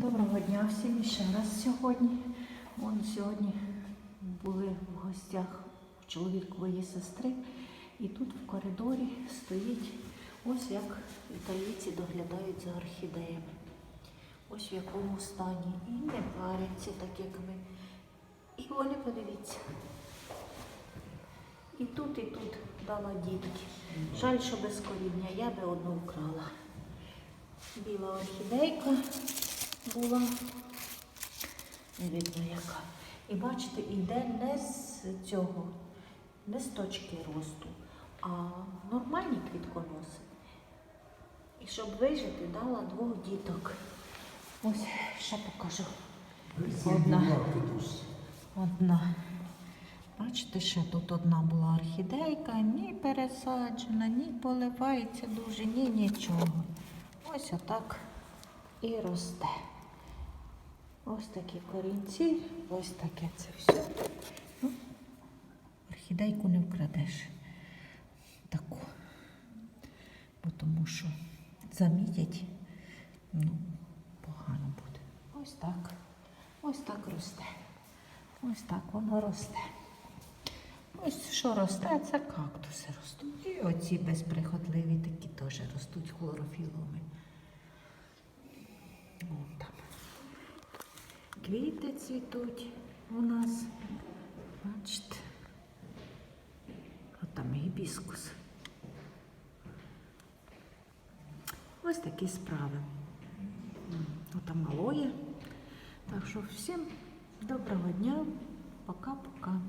Доброго дня всім ще раз сьогодні. Вон сьогодні були в гостях у чоловікової сестри, і тут в коридорі стоїть ось як італійці доглядають за орхідеями. Ось в якому стані. І не паряться, так як ми. І вони подивіться. І тут, і тут дала дітки. Жаль, що без коріння. Я би одну вкрала. Біла орхідейка була. Не видно яка. І бачите, йде не з цього, не з точки росту, а нормальні квітконоси. І щоб вижити, дала двох діток. Ось ще покажу. Одна. Одна. Бачите, ще тут одна була орхідейка, ні пересаджена, ні поливається дуже, ні нічого. Ось отак і росте. Ось такі корінці, ось таке це все. Ну, орхідейку не вкрадеш. Таку. Бо тому що замітять, ну, погано буде. Ось так. Ось так росте. Ось так воно росте. Ось що росте, це кактуси ростуть. І оці безприхотливі такі теж ростуть хлорофіловими. Вон там. Квіти цвітуть у нас. Бачите. От там гібіскус. Ось такі справи. М, Отам алоє. Так що всім доброго дня. Пока-пока.